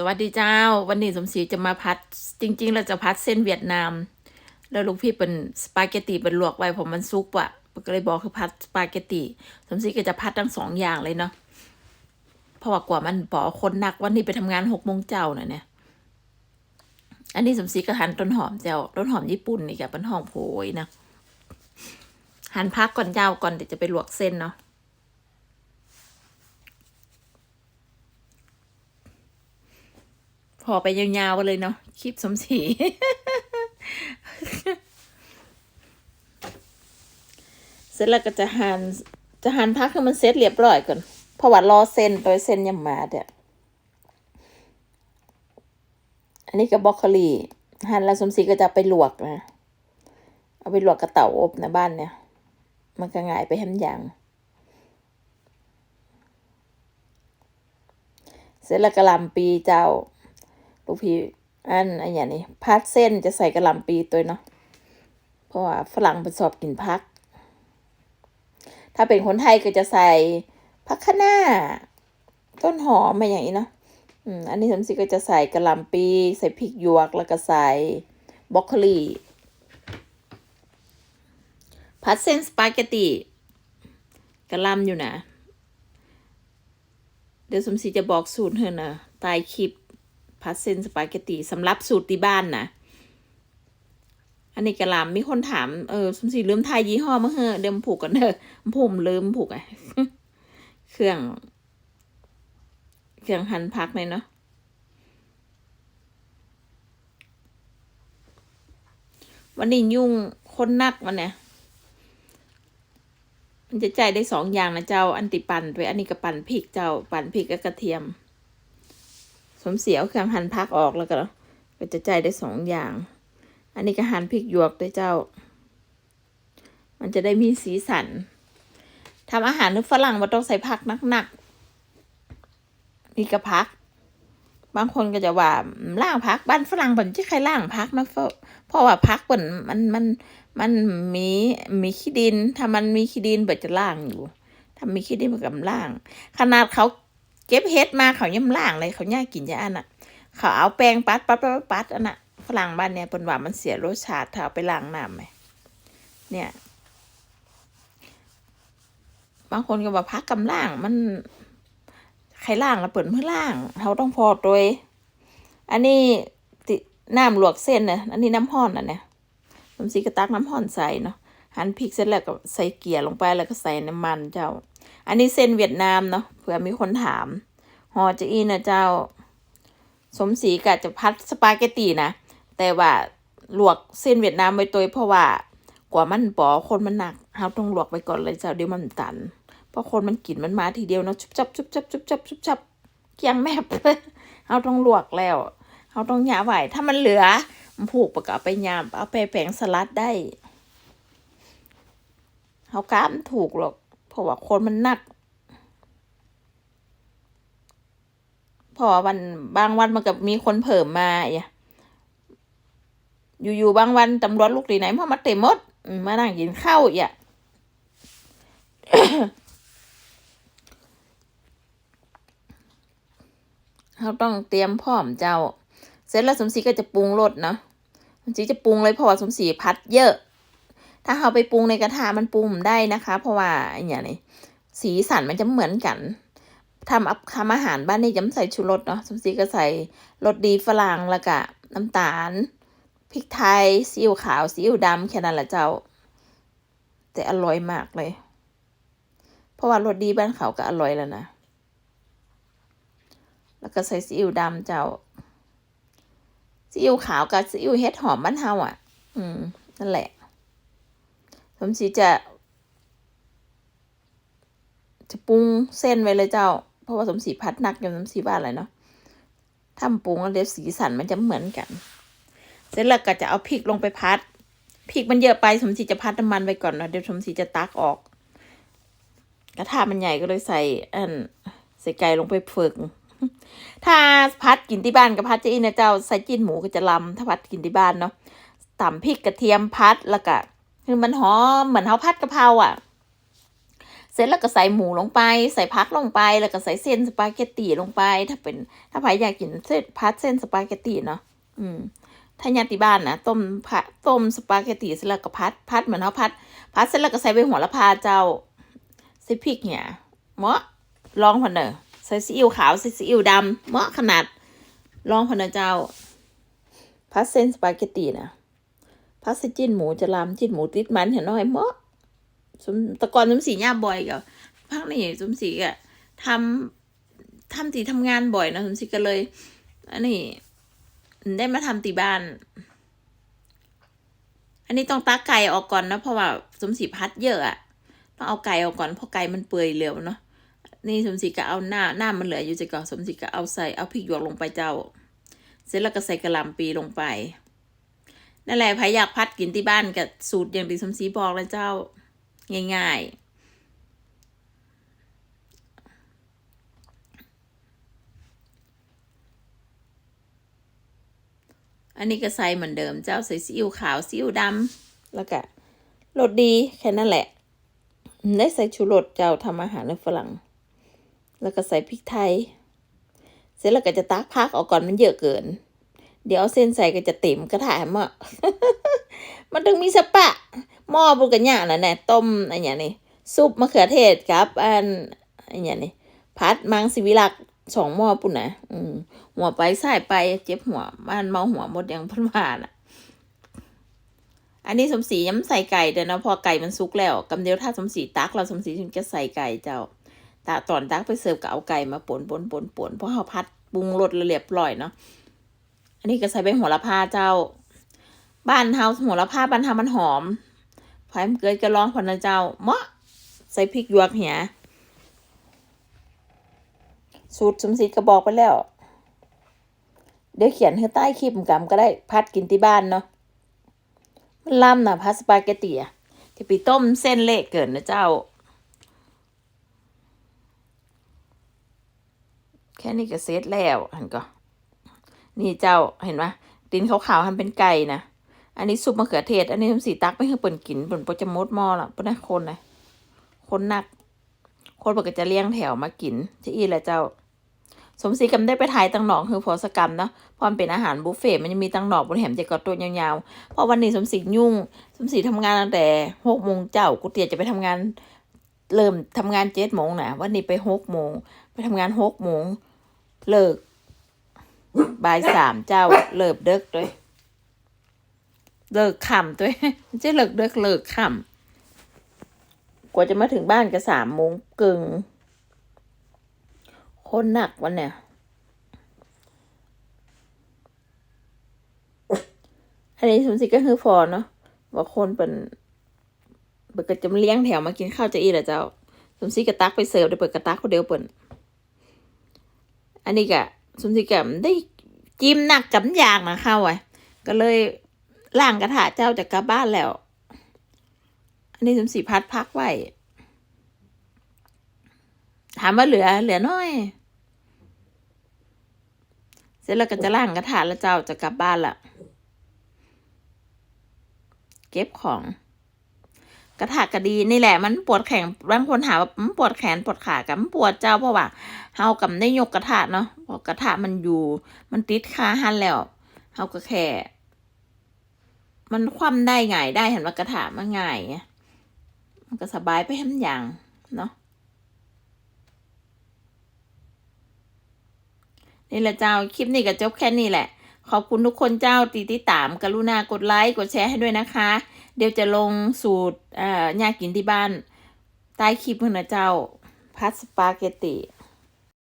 สวัสดีเจ้า วันนี้สมศรีจะมาพัด จริง ๆ เราจะพัดเส้นเวียดนาม แล้วลูกพี่เป็นสปาเกตตีเป็นลวกไว้ผมมันซุปอะก็เลยบอกคือพัดสปาเกตตีสมศรีก็จะพัดทั้งสองอย่างเลยเนาะเพราะว่ากว่ามันปอคนหนักวันนี้ไปทำงานหกโมงเจ้าน่ะเนี่ย อันนี้สมศรีก็หั่นต้นหอมเจ้าต้นหอมญี่ปุ่นนี่กับต้นหอมโผยนะหั่นพักก่อนเจ้าก่อนเดี๋ยวจะไปลวกเส้นเนาะ อไปยาวๆไปเลยเนาะคลิปสมศรีเสร็จแล้วก็จะหันจะหันพักให้มันเสร็จเรียบร้อยก่อนเพราะว่ารอเส้นตัวเส้นยังมาเด้ออันนี้ก็บรอกโคลีหั่นแล้วสมศรีก็จะไปลวกนะ เอาไปลวกกระเต่าอบในะบ้านเนี่ย มันก็ง่ายไปแฮมอย่างเสร็จแล้วกระหลำปีเจ้า ลูกพี่อันอันอย่างนี้พัดเส้นจะใส่กระหล่ำปีตัวเนาะเพราะว่าฝรั่งเป็นสอบกินพัก ถ้าเป็นคนไทยก็จะใส่พักคะน้าต้นหอมมาอย่างนี้เนาะอืมอันนี้สมศรีก็จะใส่กระหล่ำปี ใส่พริกหยวกแล้วก็ใส่บรอกโคลีพัดเส้นสปาเกตตีกระลำอยู่นะ เดี๋ยวสมศรีจะบอกสูตรเธอนะใต้คลิป พัดเส้นสปาเกตตีสำหรับสูตรที่บ้านนะอันนี้กะหลำมีคนถาม เออสมศรีลืมทายยี่ห้อมาเหอะเดี๋ยวมผูกกันเถอะผมลืมผูกอะเครื่อง เครื่องหั่นพักเลยเนาะวันนี้ยุ่งคนนักวันเนี่ย มันจะใจได้สองอย่างนะเจ้า อันติปันด้วยอันนี้ก็ปั่นพริกเจ้าปั่นพริกกับกระเทียม มเสียวเครื่องหั่นพักออกแล้วก็ก็จะใจได้สองอย่าง อันนี้ก็หั่นพริกหยวกด้วยเจ้า มันจะได้มีสีสันทำอาหารนึกฝรั่งว่าต้องใส่ผักหนักๆนี่ก็พัก บางคนก็จะว่าล่างพัก บ้านฝรั่งผมจะใครล่างพักนะเพราะเพราะว่าพักมันมันมันมันมีมีขี้ดิน ถ้ามันมีขี้ดินเบิดจะล่างอยู่ ถ้ามีขี้ดินมันกับล่าง ขนาดเขา เก็บเฮ็ดมาเขาย่ำล่างเลยเขาย่ากินยาอันน่ะ เขาเอาแป้งปัดปัดปัดปัดปัดอันน่ะฝรั่งบ้านเนี่ยป็นว่ามันเสียรสชาติถ้าเอาไปล้างน้ำไหมเนี่ยบางคนก็ว่าพักกำล่างมันใครล่างแล้วเปิดเพื่อล่างเขาต้องพอโดยอันนี้ติน้ำลวกเส้นเนี่ยอันนี้น้ำห้อนอะเนี่ยน้ำซีกระตักน้ำห้อนใส่เนาะหั่นพริกเสร็จแล้วก็ใส่เกลือลงไปแล้วก็ใส่น้ำมันเจ้า อันนี้เส้นเวียดนามเนาะเผื่อมีคนถามฮอจะอีนะเจ้า สมศรีกะจะพัดสปาเกตตีนะ แต่ว่าลวกเส้นเวียดนามไว้ตัวเพราะว่ากว่ามันปอคนมันหนักเราต้องลวกไปก่อนเลยเจ้าเดี๋ยวมันตัน เพราะคนมันกินมันมาทีเดียวเนาะชุบจับชุบจับชุบจับชุบจับเกียงแมบเราต้องลวกแล้วเราต้องหยาไหวถ้ามันเหลือมันผูกประกอบไปยามเอาไปแผงสลัดได้เขากล้ามถูกหรอก ราะว่าคนมันหนักพราะว่าวันบางวันมันกับมีคนเพิ่มมาอย่าอยู่ๆบางวันตำรวจลูกตีไหนพ่อมาเต็มหมดมานั่งกินข้าวอย่าเราต้องเตรียมพร้อมเจ้า เสร็จแล้วสมศรีก็จะปรุงรสเนาะสมศรีจะปรุงเลยเพราะว่าสมศรีพัดเยอะ ถ้าเราไปปรุงในกระทะมันปรุงได้นะคะ เพราะว่าอย่างนี้สีสันมันจะเหมือนกันทำอัพทำอาหารบ้านนี่จะใส่ชูรสเนาะสมศรีก็ใส่รสดีฝรั่งแล้วก็น้ำตาลพริกไทยซีอิ๊วขาวซีอิ๊วดำแค่นั้นแหละเจ้า แต่อร่อยมากเลย เพราะว่ารสดีบ้านเขาก็อร่อยแล้วนะแล้วก็ใส่ซีอิ๊วดำเจ้าซีอิ๊วขาวกับซีอิ๊วเฮ็ดหอมบ้านเฮาอะ อืมนั่นแหละ ผมสีจะ จะปรุงเส้นไว้เลยเจ้า เพราะว่าสมศรีพัดหนักอย่างสมศรีว่าอะไรเนาะทำปรุงแล้วเดี๋ยวสีสันมันจะเหมือนกัน เสร็จแล้วก็จะเอาพริกลงไปพัดพริกมันเยอะไปสมศรีจะพัดน้ำมันไว้ก่อนนะเดี๋ยวสมศรีจะตักออก กระทะมันใหญ่ก็เลยใส่อันใส่ไก่ลงไปฝึกถ้าพัดกินที่บ้านกับพัดจะอินนะเจ้าใส่จิ้นหมูก็จะลำถ้าพัดกินที่บ้านเนาะตำพริกกระเทียมพัดแล้วก็ มันหอมเหมือนเขาพัดกะเพราอะ เสร็จแล้วก็ใส่หมูลงไป ใส่พักลงไป แล้วก็ใส่เส้นสปาเกตตีลงไป ถ้าเป็น ถ้าใครอยากกินเส้นพัดเส้นสปาเกตตีเนาะอืมถ้าญาติบ้านนะต้มผัดต้มสปาเกตตีเสร็จแล้วก็พัดพัดเหมือนเขาพัด พัดเสร็จแล้วก็ใส่ใบหัวละพาเจ้าใส่พริกเนี่ยเมาะลองพอเนอะใส่ซีอิ๊วขาวใส่ซีอิ๊วดำเมาะขนาดลองพอเนอะเจ้าพัดเส้นสปาเกตตีนะ พัสจิ้นหมูจะลามจิ้นหมูติดมันเห็นน้อยเมาะสมแตะกอนสมสีย่าบ่อยกับพักนี่สมศรีอะทำทำตีทำงานบ่อยนะสมศรีก็เลยอันนี้ได้มาทำตีบ้าน อันนี้ต้องตักไก่ออกก่อนนะเพราะว่าสมศรีพัดเยอะอะต้องเอาไก่ออกก่อนเพราะไก่มันเปื่อยเร็วเนาะนี่สมศรีก็เอาหน้าหน้ามันเหลืออยู่จะก่อนสมศรีก็เอาใส่เอาพริกหยวกลงไปเจ้า เสร็จแล้วก็ใส่กระหล่ำปีลงไป นั่นแหละใครอยากพัดกินที่บ้านกับสูตรอย่างที่สมศรีบอกเลยเจ้าง่ายๆ อันนี้ก็ใส่เหมือนเดิมเจ้าใส่ซีอิ๊วขาวซีอิ๊วดำแล้วก็รสดีแค่นั้นแหละ ได้ใส่ชูรสเจ้าทำอาหารในฝรั่ง แล้วก็ใส่พริกไทย เสร็จแล้วก็จะตักพักออกก่อนมันเยอะเกิน เดี๋ยวเส้นใส่ก็จะเต็มกระถางอะมันถึงมีสปะหม้อบุกกันอย่างนะเนี่ยต้มอะไรอย่างนี้ซุปมะเขือเทศครับ อันอะไรอย่างนี้พัดมังสวิรักสองหม้อปุ่นนะอืมหัวไปใส่ไปเจ็บหัวบ้านเมาหัวหมดอย่างพันวานอะ อันนี้สมศรีย้ำใส่ไก่เดี๋ยวนะพอไก่มันสุกแล้วกำเดียวถ้าสมศรีตักเราสมศรีถึงจะใส่ไก่เจ้าตาตอนตักไปเสิร์ฟก็เอาไก่มาป่นป่นป่นป่นเพราะเขาพัดปรุงรสเรียบร้อยเนาะ นนี้ก็ใส่ใบโหัวละพาเจ้า บ้านเฮาโหัวละพาบ้านเฮามันหอมพายมเกิดกระร้องพอนะเจ้าเมาะใส่พริกหยวกเหียสูตรสมศรีก็บอกไปแล้ว เดี๋ยวเขียนให้ใต้คลิปกำก็ได้พัดกินที่บ้านเนาะมันล่ำนะพัดสปาเกตตีอะที่ไปต้มเส้นเละเกินนะเจ้า แค่นี้ก็เสร็จแล้วเห็นก็ นี่เจ้าเห็นปะดินขาวๆทำเป็นไก่นะอันนี้ซุปมะเขือเทศ อันนี้ทำสีตักไม่ให้เปิ่นกินเปิ่นปจะมดหม้อละเปิ่นนะคนนะคนหนัก คนปกจะเลี้ยงแถวมากินจะอีแหละเจ้า สมศรีกำได้ไปถ่ายตังหนอกคือพอสกรรมเนาะเพราะมันเป็นอาหารบุฟเฟ่ต์มันยังมีตังหนอกบนแหมจะกอตัวยาวๆเพราะวันนี้สมศรียุ่ง สมศรีทำงานตั้งแต่หกโมงเจ้ากูเตียจะไปทำงาน เริ่มทำงานเจ็ดโมงนะวันนี้ไปหกโมงไปทำงานหกโมงเลิก บ่ายสามเจ้าเลิกเด็กด้วยเลิกค่ำด้วยไม่ใช่เลิกเด็กเลิกค่ำกว่าจะมาถึงบ้านก็สามโมงกึ่งคนหนักวันเนี่ยอันนี้สมศรีก็คือพอนเนาะว่าคนเป็นเปิดกระจำเลี้ยงแถวมากินข้าวจะอีหละเจ้าสมศรีกระตักไปเสิร์ฟเดี๋ยวเปิดกระตักคนเดียวเปิดอันนี้กะ สมศรีกะได้จิ้มหนักกับยางนะข้าไว้ก็เลยล่างกระถาเจ้าจะกลับบ้านแล้ว อันนี้สมศรีพัดพักไว้ถามว่าเหลือ เหลือน้อย เสร็จแล้วก็จะล่างกระถาแล้วเจ้าจะกลับบ้านละเก็บของ กระถากระดีนี่แหละมันปวดแขนบางคนถามว่ามันปวดแขนปวดขากับปวดเจ้าเพราะว่าเฮากับได้ยกกระถาเนาะเพราะกระถามันอยู่ มันติดคาหันแล้วเฮาก็แค่มันคว่ำได้ง่ายได้เห็นว่ากระถามันง่ายมันก็สบายไปทั้งอย่างเนาะนี่แหละเจ้าคลิปนี้ก็จบแค่นี้แหละ ขอบคุณทุกคนเจ้าตีติตามกรุณากดไลค์กดแชร์ให้ด้วยนะคะ เดี๋ยวจะลงสูตรอ่าย่ากินที่บ้าน ใต้คลิปเพื่อนนะเจ้าพัสสปาเกตติ